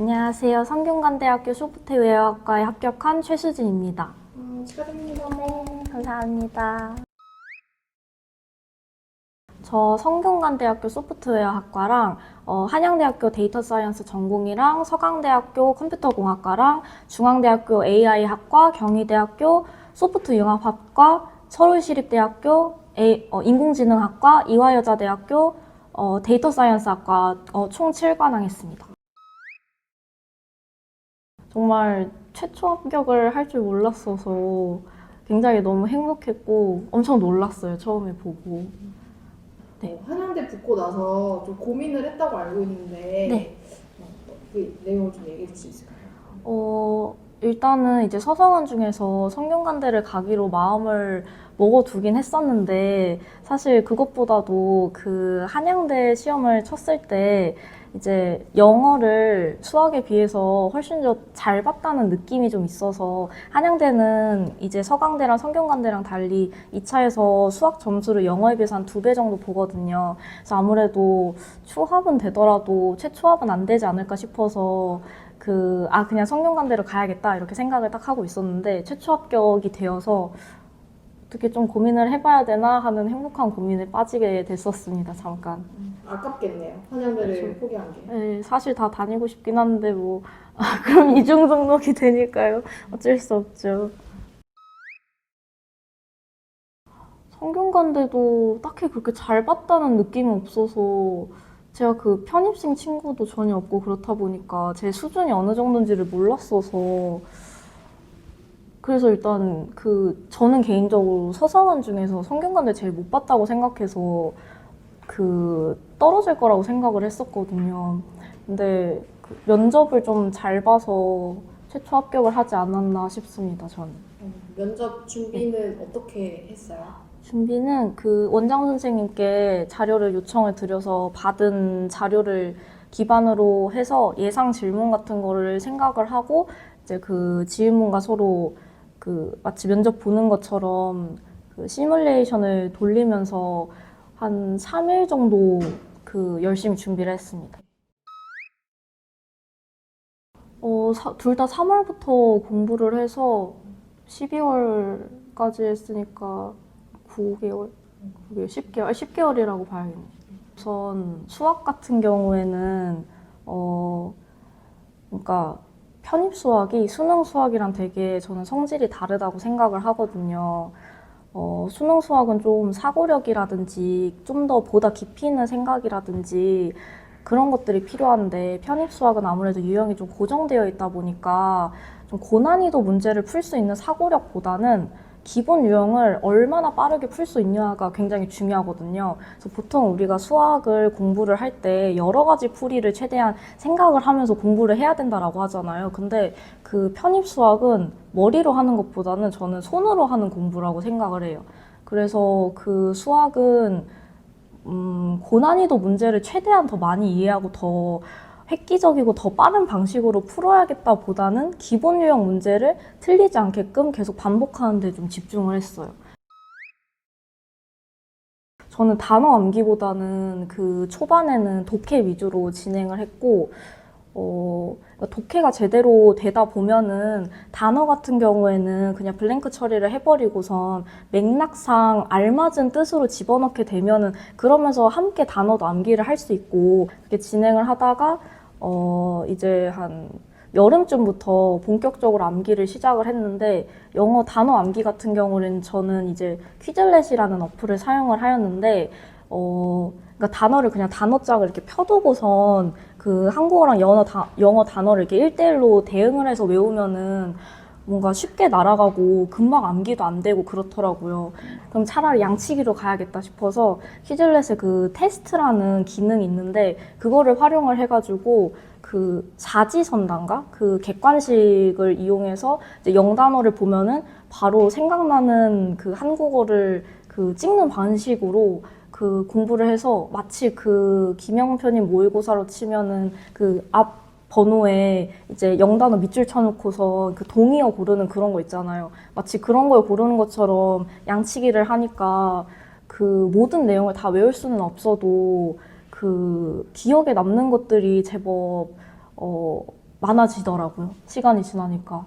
안녕하세요. 성균관대학교 소프트웨어학과에 합격한 최수진입니다. 음, 축하드립니다. 네, 감사합니다. 저 성균관대학교 소프트웨어학과랑 어, 한양대학교 데이터 사이언스 전공이랑 서강대학교 컴퓨터공학과랑 중앙대학교 AI학과, 경희대학교 소프트융합학과, 서울시립대학교 A- 어, 인공지능학과, 이화여자대학교 어, 데이터 사이언스학과 어, 총 7관왕 했습니다. 정말 최초 합격을 할 줄 몰랐어서 굉장히 너무 행복했고 엄청 놀랐어요. 처음에 보고. 네. 어, 한양대 붙고 나서 좀 고민을 했다고 알고 있는데 네. 어, 그 내용을 좀 얘기해 줄수 있을까요? 어, 일단은 이제 서성원 중에서 성균관대를 가기로 마음을 먹어두긴 했었는데 사실 그것보다도 그 한양대 시험을 쳤을 때 이제 영어를 수학에 비해서 훨씬 더 잘 봤다는 느낌이 좀 있어서 한양대는 이제 서강대랑 성균관대랑 달리 2차에서 수학 점수를 영어에 비해서 한 두 배 정도 보거든요. 그래서 아무래도 추합은 되더라도 최초합은 안 되지 않을까 싶어서 그, 아, 그냥 성균관대로 가야겠다, 이렇게 생각을 딱 하고 있었는데, 최초 합격이 되어서 어떻게 좀 고민을 해봐야 되나 하는 행복한 고민에 빠지게 됐었습니다, 잠깐. 아깝겠네요. 한양대를 그렇죠. 포기한 게. 네, 사실 다 다니고 싶긴 한데, 뭐, 아, 그럼 이중 등록이 되니까요. 어쩔 수 없죠. 성균관대도 딱히 그렇게 잘 봤다는 느낌이 없어서, 제가 그 편입생 친구도 전혀 없고 그렇다 보니까 제 수준이 어느 정도인지를 몰랐어서 그래서 일단 그 저는 개인적으로 서성한 중에서 성균관대 제일 못 봤다고 생각해서 그 떨어질 거라고 생각을 했었거든요. 근데 그 면접을 좀 잘 봐서 최초 합격을 하지 않았나 싶습니다. 저는. 어, 면접 준비는 어떻게 했어요? 준비는 그 원장 선생님께 자료를 요청을 드려서 받은 자료를 기반으로 해서 예상 질문 같은 거를 생각을 하고 이제 그 질문과 서로 그 마치 면접 보는 것처럼 그 시뮬레이션을 돌리면서 한 3일 정도 그 열심히 준비를 했습니다. 어, 둘 다 3월부터 공부를 해서 12월까지 했으니까 9개월? 9개월, 10개월, 10개월이라고 봐야겠네요. 우선 수학 같은 경우에는 어 그러니까 편입 수학이 수능 수학이랑 되게 저는 성질이 다르다고 생각을 하거든요. 어, 수능 수학은 좀 사고력이라든지 좀 더 보다 깊이 있는 생각이라든지 그런 것들이 필요한데 편입 수학은 아무래도 유형이 좀 고정되어 있다 보니까 좀 고난이도 문제를 풀 수 있는 사고력보다는 기본 유형을 얼마나 빠르게 풀 수 있냐가 굉장히 중요하거든요. 그래서 보통 우리가 수학을 공부를 할 때 여러 가지 풀이를 최대한 생각을 하면서 공부를 해야 된다라고 하잖아요. 근데 그 편입 수학은 머리로 하는 것보다는 저는 손으로 하는 공부라고 생각을 해요. 그래서 그 수학은 음, 고난이도 문제를 최대한 더 많이 이해하고 더 획기적이고 더 빠른 방식으로 풀어야겠다 보다는 기본 유형 문제를 틀리지 않게끔 계속 반복하는 데 좀 집중을 했어요. 저는 단어 암기보다는 그 초반에는 독해 위주로 진행을 했고, 어, 독해가 제대로 되다 보면은 단어 같은 경우에는 그냥 블랭크 처리를 해버리고선 맥락상 알맞은 뜻으로 집어넣게 되면은 그러면서 함께 단어도 암기를 할 수 있고, 이렇게 진행을 하다가 어, 이제 한 여름쯤부터 본격적으로 암기를 시작을 했는데 영어 단어 암기 같은 경우는 저는 이제 퀴즐렛이라는 어플을 사용을 하였는데 어, 그러니까 단어를 그냥 단어장을 이렇게 펴두고선 그 한국어랑 영어, 다, 영어 단어를 이렇게 1대1로 대응을 해서 외우면은 뭔가 쉽게 날아가고 금방 암기도 안 되고 그렇더라고요. 그럼 차라리 양치기로 가야겠다 싶어서 퀴즐렛에 그 테스트라는 기능이 있는데 그거를 활용을 해가지고 그 사지선단가 그 객관식을 이용해서 이제 영단어를 보면은 바로 생각나는 그 한국어를 그 찍는 방식으로 그 공부를 해서 마치 그 김영편이 모의고사로 치면은 그앞 번호에 이제 영단어 밑줄 쳐놓고서 그 동의어 고르는 그런 거 있잖아요. 마치 그런 걸 고르는 것처럼 양치기를 하니까 그 모든 내용을 다 외울 수는 없어도 그 기억에 남는 것들이 제법 어 많아지더라고요. 시간이 지나니까.